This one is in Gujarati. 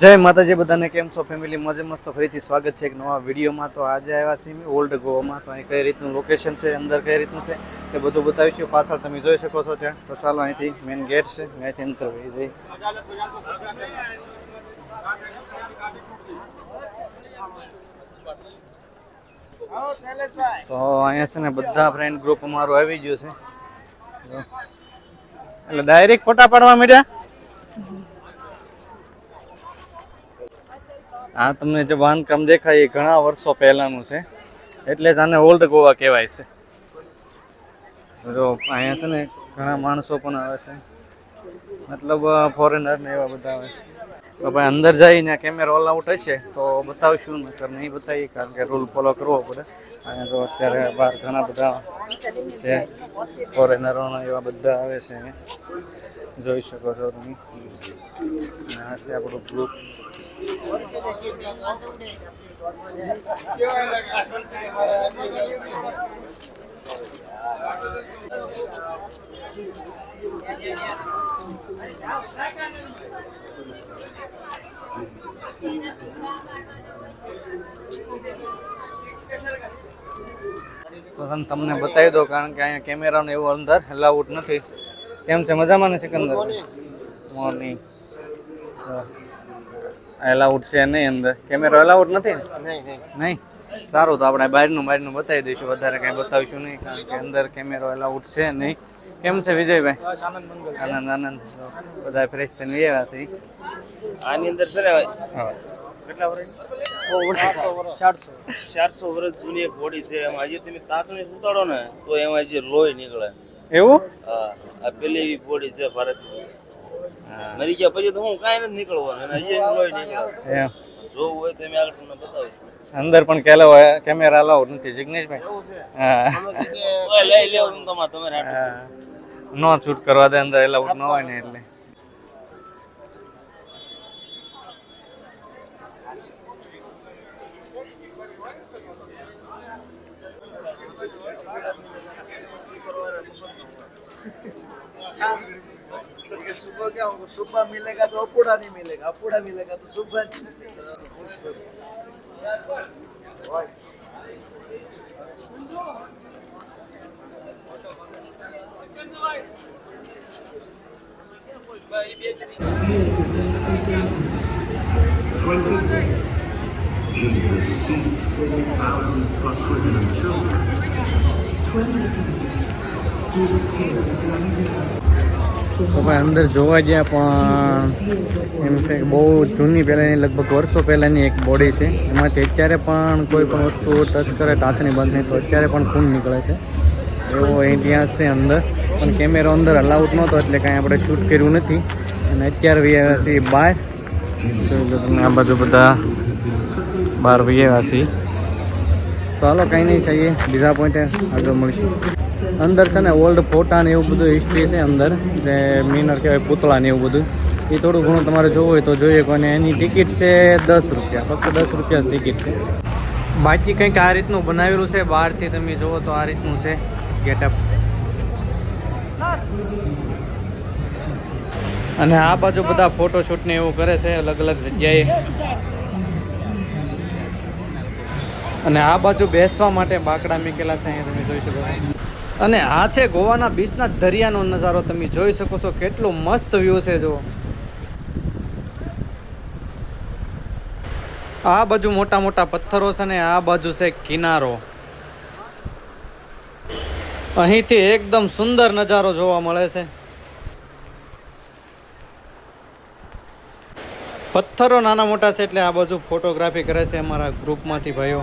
જય માતાજી, બધાને કેમ છો? ફેમિલી મજે મસ્ત, ફરીથી સ્વાગત છે એક નવા વિડીયોમાં. તો આજે આવ્યા છીએ ઓલ્ડ ગોવામાં તો અહીં કઈ રીતનું લોકેશન છે, અંદર કઈ રીતનું છે, એ બધું બતાવીશું. પાછળ તમે જોઈ શકો છો ત્યાં. તો ચાલો અહીંથી મેઇન ગેટ છે અહીંથી અંતર વહી જઈ તો અહીંયા છે ને બધા ફ્રેન્ડ ગ્રુપ અમારું આવી ગયું છે. એટલે ડાયરેક્ટ ફોટા પાડવા માંડ્યા આ તમને જે બાંધકામ દેખાય એ ઘણા વર્ષો પહેલાનું છે. એટલે જ આને ઓલ્ડ ગોવા કહેવાય છે. જો અહીંયા છે ને ઘણા માણસો પણ આવે છે. મતલબ ફોરેનર ને એવા બધા આવે છે. તો ભાઈ અંદર જઈને કેમેરા ઓલ આઉટ હશે તો બતાવશું નકર નહીં બતાવીએ કારણ કે રૂલ ફોલો કરવો પડે. અને તો અત્યારે બહાર ઘણા બધા છે ફોરેનરોના એવા બધા આવે છે. જોઈ શકો છો તમે. આ છે આપણું ગ્રુપ તો તમને બતાવી દો કારણ કે અહીંયા કેમેરાનો એવું અંદર અલાઉડ નથી. કેમ છે? મજામાં ને સિકંદર? મોર્નિંગ અલાઉડ છે નહીં અંદર? કેમેરો એલાઉડ નથી નહીં નહીં. સારું તો આપણે બહારનું બહારનું બતાવી દઈશું. વધારે કાંઈ બતાવીશું નહીં કારણ કે અંદર કેમેરો એલાઉડ છે નહીં. કેમ છે વિજયભાઈ? આનંદ આનંદ બધા ફ્રેશ થઈને લઈ આવ્યા છે. આની અંદર છે ને હા. કેટલા વર્ષ? ચારસો ચારસો. વર્ષ જૂની એક બોડી છે. એમાં હજી તમે તાચણી સુતાડો ને તો એમાં જે લોહી નીકળે. એવું? હા આ પેલી એવી બોડી છે ભારત મરી ગયા પછી તો હું કાંઈ નથી નીકળવાનું અને હજી લોહી નીકળે. એમ. જોવું હોય તો મેં આગળ તમને બતાવીશ. અંદર પણ કેલો કેમેરા અલાઉડ નથી જિગ્નેશભાઈ? હા. લઈ લેવો તમારે તમારે નો છૂટ કરવા દે અંદર એલાઉડ ન હોય ને એટલે. सुबह क्या होगा सुबह मिलेगा तो अपूड़ा नहीं मिलेगा अपूड़ा मिलेगा तो सुबह नहीं मिलेगा Jesus feeds તો ભાઈ અંદર જોવા ગયા પણ એમ છે બહુ જૂની પહેલાંની, લગભગ વર્ષો પહેલાંની એક બોડી છે. એમાંથી અત્યારે પણ કોઈ પણ વસ્તુ ટચ કરે ટાંચની બંધ નહીં, તો અત્યારે પણ ખૂન નીકળે છે. એવો ઇતિહાસ છે અંદર. પણ કેમેરો અંદર અલાઉડ નહોતો, એટલે કાંઈ આપણે શૂટ કર્યું નથી. અને અત્યારે વી આવ્યા બહાર આ બાજુ બધા બહાર વી આવ્યા છીએ તો હાલો કંઈ નહીં જઈએ બીજા પોઈન્ટે આગળ મળશે. અંદર છે ને ઓલ્ડ ફોટા ને એવું બધું હિસ્ટ્રી છે અંદર, જે મિનર કહેવાય પૂતળા ને એવું બધું. એ થોડું ઘણું તમારે જોવું હોય તો જોઈએ અને એની ટિકિટ છે દસ રૂપિયા, ફક્ત દસ રૂપિયા જ ટિકિટ છે. બાકી કંઈક આ રીતનું બનાવેલું છે, બહારથી તમે જુઓ તો આ રીતનું છે ગેટઅપ અને આ બાજુ બધા ફોટોશૂટ ને એવું કરે છે અલગ અલગ જગ્યાએ. અને આ બાજુ બેસવા માટે બાકડા મૂકેલા છે, અહીંયા તમે જોઈ શકો છો. અને આ છે ગોવાના બીચના દરિયાનો નજારો. તમે જોઈ શકો છો કેટલો મસ્ત વ્યૂ છે જો આ બાજુ મોટા મોટા પથ્થરો છે ને આ બાજુ છે કિનારો. અહીંથી એકદમ સુંદર નજારો જોવા મળે છે. પથ્થરો નાના મોટા છે એટલે આ બાજુ ફોટોગ્રાફી કરે છે અમારા ગ્રુપમાંથી ભાઈઓ.